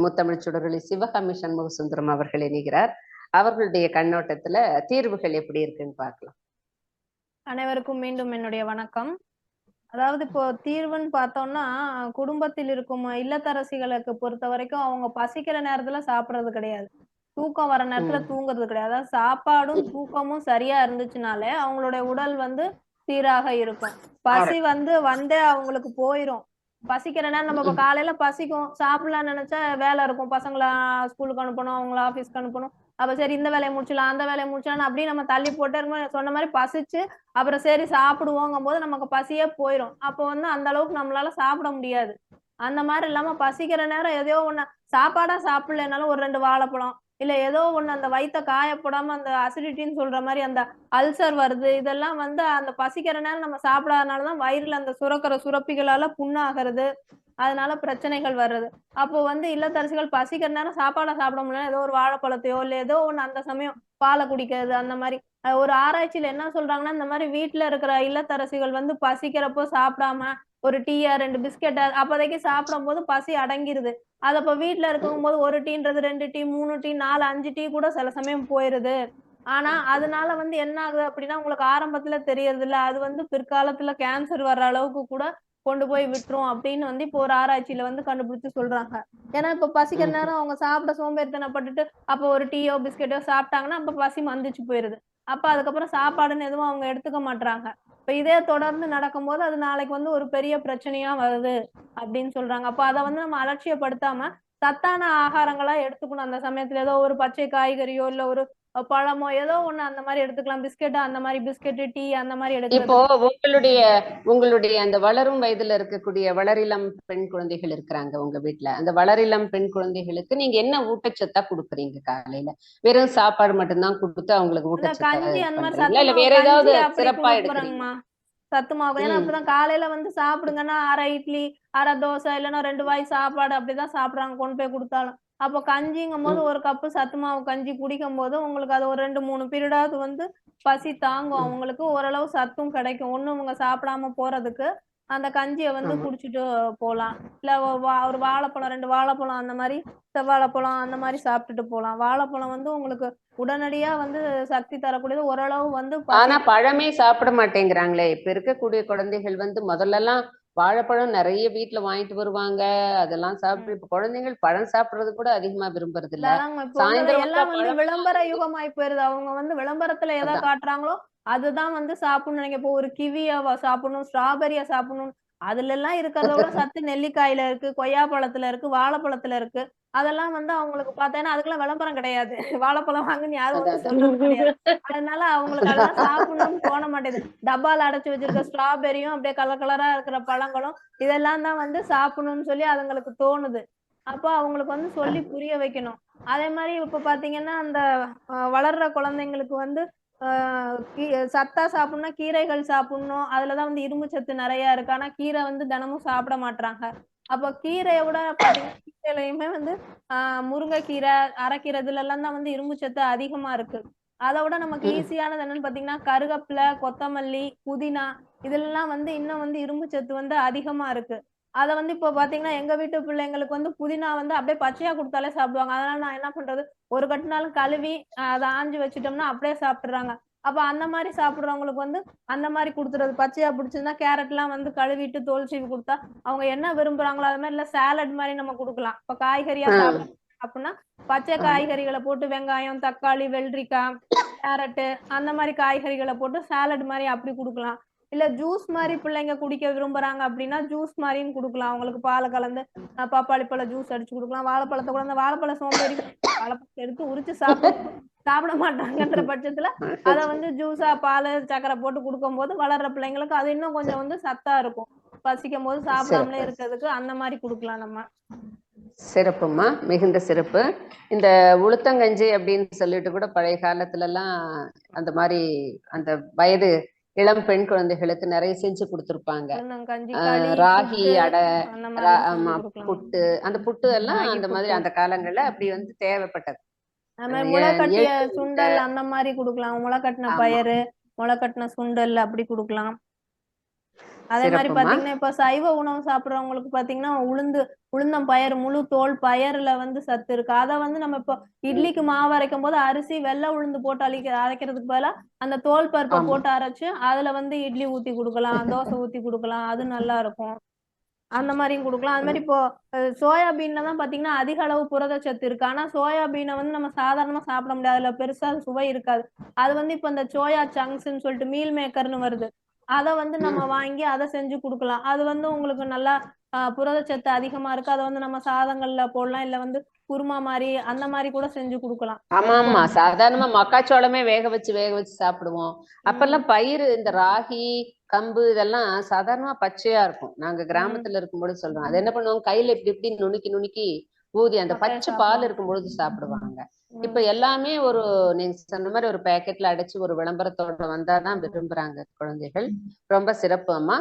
முத்தமிழ் சுடரொளி சிவகாமி சண்முக சுந்தரம் அவர்கள் இணைகிறார் அவர்களுடைய கண்ணோட்டத்துல தீர்வுகள் எப்படி இருக்குன்னு பார்க்கலாம். அனைவருக்கும் மீண்டும் என்னுடைய வணக்கம். அதாவது இப்போ தீர்வுன்னு பார்த்தோம்னா குடும்பத்தில் இருக்கும் இல்லத்தரசிகளுக்கு பொறுத்த வரைக்கும் அவங்க பசிக்கிற நேரத்துல சாப்பிடுறது கிடையாது. தூக்கம் வர நேரத்துல. தூங்குறது கிடையாது. அதாவது சாப்பாடும் தூக்கமும் சரியா இருந்துச்சுனாலே அவங்களுடைய உடல் வந்து சீராக இருக்கும். பசி வந்து வந்தே அவங்களுக்கு போயிரும். பசிக்கிற நேரம் நம்ம இப்ப காலையில பசிக்கும். சாப்பிடலாம் நினைச்சா வேலை இருக்கும். பசங்கள ஸ்கூலுக்கு அனுப்பணும் அவங்கள ஆபீஸ்க்கு அனுப்பணும். அப்ப சரி இந்த வேலையை முடிச்சலாம் அந்த வேலையை முடிச்சலாம் அப்படியே நம்ம தள்ளி போட்டு சொன்ன மாதிரி பசிச்சு அப்புறம் சரி சாப்பிடுவோங்கும் போது நமக்கு பசியே போயிடும் அப்போ வந்து அந்த அளவுக்கு நம்மளால சாப்பிட முடியாது. அந்த மாதிரி இல்லாம பசிக்கிற நேரம் எதையோ ஒண்ணு சாப்பாடா சாப்பிடலனாலும் ஒரு ரெண்டு வாழைப்பழம் இல்ல ஏதோ ஒண்ணு அந்த வயித்த காயப்படாம அந்த அசிடிட்டின்னு சொல்ற மாதிரி அந்த அல்சர் வருது இதெல்லாம் வந்து அந்த பசிக்கிற நேரம் நம்ம சாப்பிடாதனாலதான் வயிறுல அந்த சுரக்கிற சுரப்பிகளால புண்ணாகிறது. அதனால பிரச்சனைகள் வர்றது. அப்போ வந்து இல்லத்தரசிகள் பசிக்கிற நேரம் சாப்பாடை சாப்பிட முடியல ஏதோ ஒரு வாழைப்பழத்தையோ இல்ல ஏதோ ஒண்ணு அந்த சமயம் பாலை குடிக்கிறது அந்த மாதிரி. ஒரு ஆராய்ச்சியில என்ன சொல்றாங்கன்னா இந்த மாதிரி வீட்டுல இருக்கிற இல்லத்தரசிகள் வந்து பசிக்கிறப்போ சாப்பிடாம ஒரு டீயா ரெண்டு பிஸ்கெட்டா அப்போதைக்கு சாப்பிடும் போது பசி அடங்கிருது. அது அப்ப வீட்டுல இருக்கும் போது ஒரு டீன்றது ரெண்டு டீ மூணு டீ நாலு அஞ்சு டீ கூட சில சமயம் போயிருது. ஆனா அதனால வந்து என்ன ஆகுது அப்படின்னா உங்களுக்கு ஆரம்பத்துல தெரியறது இல்ல அது வந்து பிற்காலத்துல கேன்சர் வர்ற அளவுக்கு கூட கொண்டு போய் விட்டுரும் அப்படின்னு வந்து இப்போ ஒரு ஆராய்ச்சியில வந்து கண்டுபிடிச்சு சொல்றாங்க. ஏன்னா இப்ப பசிக்கிற. நேரம் அவங்க சாப்பிட சோம்பேறித்தனப்பட்டுட்டு அப்ப ஒரு டீயோ பிஸ்கெட்டோ சாப்பிட்டாங்கன்னா அப்ப பசி மந்திச்சு போயிருது. அப்ப அதுக்கப்புறம் சாப்பாடுன்னு எதுவும் அவங்க எடுத்துக்க மாட்றாங்க. இப்ப இதே தொடர்ந்து நடக்கும்போது அது நாளைக்கு வந்து ஒரு பெரிய பிரச்சனையா வருது அப்படின்னு சொல்றாங்க. அப்ப அதை வந்து நம்ம அலட்சியப்படுத்தாம சத்தான ஆகாரங்களா எடுத்துக்கணும். அந்த சமயத்துல ஏதோ ஒரு பச்சை காய்கறியோ இல்ல ஒரு பழமோ ஏதோ ஒண்ணு அந்த மாதிரி எடுத்துக்கலாம். பிஸ்கெட் அந்த மாதிரி பிஸ்கெட் டீ அந்த மாதிரி இப்போ எடுக்கிறது உங்களுடைய உங்களுடைய அந்த வளரும் வயதுல இருக்கக்கூடிய வளரிளம் பெண் குழந்தைகள் இருக்கிறாங்க உங்க வீட்ல. அந்த வளரிளம் பெண் குழந்தைகளுக்கு நீங்க என்ன ஊட்டச்சத்தா கொடுக்குறீங்க காலையில? வெறும் சாப்பாடு மட்டும்தான் கொடுத்து அவங்களுக்கு ஊட்டச்சத்தா இல்ல வேற ஏதாவது சிறப்பா எடுக்கிறீங்க? கொடுக்குறோங்கம்மா சத்து மாவு ஏன்னா. அப்பதான் காலையில வந்து சாப்பிடுங்கன்னா அரை இட்லி அரை தோசை இல்லைன்னா ரெண்டு வாய் சாப்பாடு அப்படிதான் சாப்பிடுறாங்க. கொண்டு போய் கொடுத்தாலும். அப்போ கஞ்சிங்கும் போது. ஒரு கப்பு சத்து மாவு கஞ்சி குடிக்கும் போது உங்களுக்கு அது ஒரு ரெண்டு மூணு பீரியடாவது வந்து பசி தாங்கும். அவங்களுக்கு ஓரளவு சத்தும் கிடைக்கும் ஒண்ணும் அவங்க சாப்பிடாம போறதுக்கு அந்த கஞ்சியை வந்து. குடிச்சிட்டு போலாம் இல்ல ஒரு வாழைப்பழம் ரெண்டு வாழைப்பழம் அந்த மாதிரி செவ்வாழைப்பழம் அந்த மாதிரி சாப்பிட்டுட்டு போலாம் வாழைப்பழம் வந்து உங்களுக்கு உடனடியா வந்து சக்தி தரக்கூடியது ஓரளவு வந்து ஆனா பழமே சாப்பிட மாட்டேங்கிறாங்களே இப்ப இருக்கக்கூடிய குழந்தைகள் வந்து முதல்ல எல்லாம் வாழைப்பழம் நிறைய வீட்ல வாங்கிட்டு வருவாங்க. அதெல்லாம் சாப்பிட்டு இப்ப குழந்தைகள் பழம் சாப்பிடுறது கூட அதிகமா விரும்புறது இல்ல. சாயந்தரம் எல்லாம் வந்தா விளம்பர யுகமாய் போயிருது. அவங்க வந்து விளம்பரத்துல எதை. காட்டுறாங்களோ அதுதான் வந்து சாப்பிடணும் நீங்க இப்போ ஒரு கிவிய சாப்பிடணும் ஸ்ட்ராபெரியா சாப்பிடணும் அதுல எல்லாம் இருக்கிறத விட சத்து நெல்லிக்காயில இருக்கு கொய்யாப்பழத்துல இருக்கு வாழைப்பழத்துல இருக்கு. அதெல்லாம் வந்து அவங்களுக்கு பார்த்தேன்னா அதுக்கெல்லாம் விளம்பரம் கிடையாது. வாழைப்பழம் வாங்குன்னு யாரும் அதனால அவங்களுக்கு அதெல்லாம் சாப்பிடணும்னு தோண மாட்டேங்குது டப்பால அடைச்சு வச்சிருக்க ஸ்ட்ராபெரியும் அப்படியே கலர் கலரா இருக்கிற பழங்களும் இதெல்லாம் தான் வந்து சாப்பிடணும்னு சொல்லி அதுங்களுக்கு தோணுது. அப்போ அவங்களுக்கு வந்து சொல்லி புரிய வைக்கணும். அதே மாதிரி இப்ப பாத்தீங்கன்னா அந்த வளர்ற குழந்தைங்களுக்கு வந்து சத்தா சாப்பிடணும்னா கீரைகள் சாப்பிடணும். அதுலதான் வந்து இரும்பு சத்து நிறைய இருக்கு. ஆனா கீரை வந்து தினமும் சாப்பிட மாட்றாங்க. அப்போ கீரையை விட பாத்தீங்கன்னா கீரையிலயுமே வந்து ஆஹ் முருங்கைக்கீரை அரைக்கீரை இதுல எல்லாம் தான் வந்து இரும்பு சத்து அதிகமா இருக்கு. அதை விட நமக்கு. ஈஸியானது என்னன்னு பாத்தீங்கன்னா கருவேப்பிலை கொத்தமல்லி புதினா இதுலலாம் வந்து இன்னும் வந்து இரும்பு சத்து வந்து அதிகமா இருக்கு. அதை வந்து இப்போ பாத்தீங்கன்னா எங்க வீட்டு பிள்ளைங்களுக்கு வந்து புதினா வந்து அப்படியே பச்சையா கொடுத்தாலே சாப்பிடுவாங்க. அதனால நான் என்ன பண்றது? ஒரு கட்டுனாலும் கழுவி அஹ் அதை ஆஞ்சு வச்சுட்டோம்னா அப்படியே சாப்பிடுறாங்க அப்ப அந்த மாதிரி சாப்பிடுறவங்களுக்கு வந்து அந்த மாதிரி கொடுத்துறது. பச்சையா பிடிச்சிருந்தா கேரட் எல்லாம் வந்து கழுவிட்டு தோல் சீவி கொடுத்தா அவங்க என்ன விரும்புறாங்களோ அது மாதிரி இல்ல சாலட் மாதிரி நம்ம கொடுக்கலாம். இப்ப காய்கறியா ஆ. சாப்பிட அப்படின்னா பச்சை காய்கறிகளை போட்டு வெங்காயம் தக்காளி வெள்ளரிக்காய் கேரட்டு அந்த மாதிரி காய்கறிகளை போட்டு சாலட் மாதிரி அப்படி கொடுக்கலாம். இல்ல ஜூஸ் மாதிரி பிள்ளைங்க குடிக்க விரும்புறாங்க அப்படின்னா ஜூஸ் மாதிரியும் கொடுக்கலாம். அவங்களுக்கு பாலை கலந்து பப்பாளி பழ ஜூஸ் அடிச்சு கொடுக்கலாம். வாழைப்பழத்தை கூட அந்த வாழைப்பழ சோம்பேறி வாழைப்பழத்தை எடுத்து உரிச்சு சாப்பிட சாப்பிட மாட்டாங்கன்ற பட்சத்துல அத வந்து ஜூஸா பால் சக்கரை போட்டு கொடுக்கும்போது வளர்ற பிள்ளைங்களுக்கு அது இன்னும் கொஞ்சம் வந்து சத்தா இருக்கும். பசிக்கும் போது சாப்பிடாமலே இருக்கிறதுக்கு அந்த மாதிரி கொடுக்கலாம் நம்ம. சிறப்புமா மிகுந்த சிறப்பு. இந்த உளுத்தங்கஞ்சி அப்படின்னு சொல்லிட்டு கூட பழைய காலத்துல எல்லாம் அந்த மாதிரி அந்த வயது இளம் பெண் குழந்தைகளுக்கு நிறைய செஞ்சு கொடுத்திருப்பாங்க. ராகி அடை ஆமா புட்டு அந்த புட்டு எல்லாம் அந்த மாதிரி. அந்த காலங்கள்ல அப்படி வந்து தேவைப்பட்டது. முளைக்கட்டிய சுண்டல் அந்த மாதிரி கொடுக்கலாம். முளைக்கட்டின. பயறு முளைக்கட்டின சுண்டல் அப்படி கொடுக்கலாம். அதே மாதிரி. பாத்தீங்கன்னா இப்ப சைவ உணவு சாப்பிடுறவங்களுக்கு பாத்தீங்கன்னா உளுந்து உளுந்தம் பயறு முழு தோல் பயறுல வந்து சத்து இருக்கு. அத வந்து நம்ம இப்போ இட்லிக்கு மாவு அரைக்கும் போது அரிசி வெள்ளை உளுந்து போட்டு அழிக்க அரைக்கிறதுக்கு பதிலா அந்த தோல் பருப்பை. போட்டு அரைச்சு அதுல வந்து இட்லி ஊத்தி கொடுக்கலாம் தோசை ஊத்தி கொடுக்கலாம் அது நல்லா இருக்கும். அந்த மாதிரியும் கொடுக்கலாம். அது மாதிரி இப்போ சோயாபீன்ல தான் பாத்தீங்கன்னா அதிக அளவு புரதச்சத்து இருக்கு. ஆனா சோயாபீனை வந்து நம்ம சாதாரணமா சாப்பிட முடியாது. அதுல பெருசா சுவை இருக்காது. அது வந்து இப்போ இந்த சோயா சங்க்ஸ்ன்னு சொல்லிட்டு மீல் மேக்கர்னு வருது. அதை வந்து நம்ம வாங்கி அதை செஞ்சு கொடுக்கலாம். அது வந்து உங்களுக்கு நல்லா புரதச்சத்து அதிகமா இருக்கு. அதை வந்து நம்ம சாதங்கள்ல போடலாம். இல்ல வந்து குருமா மாதிரி அந்த மாதிரி கூட செஞ்சு கொடுக்கலாம். ஆமா ஆமா சாதாரணமா மக்காச்சோளமே வேக வச்சு வேக வச்சு சாப்பிடுவோம். அப்பெல்லாம் பயிறு இந்த ராகி கம்பு இதெல்லாம் சாதாரணமா பச்சையா இருக்கும். நாங்க கிராமத்துல இருக்கும்போது சொல்றோம். அது என்ன பண்ணுவாங்க? கையில இப்படி இப்படி நுணுக்கி நுணுக்கி ஊதி அந்த பச்சை பால் சாப்பிடுவாங்க. இருக்கும்பொழுது சாப்பிடுவாங்க. இப்ப எல்லாமே ஒரு நீங்க சொன்ன மாதிரி ஒரு பேக்கெட்ல அடைச்சு ஒரு விளம்பரத்தோட வந்தாதான் விரும்புறாங்க குழந்தைகள். ரொம்ப சிறப்பு அம்மா.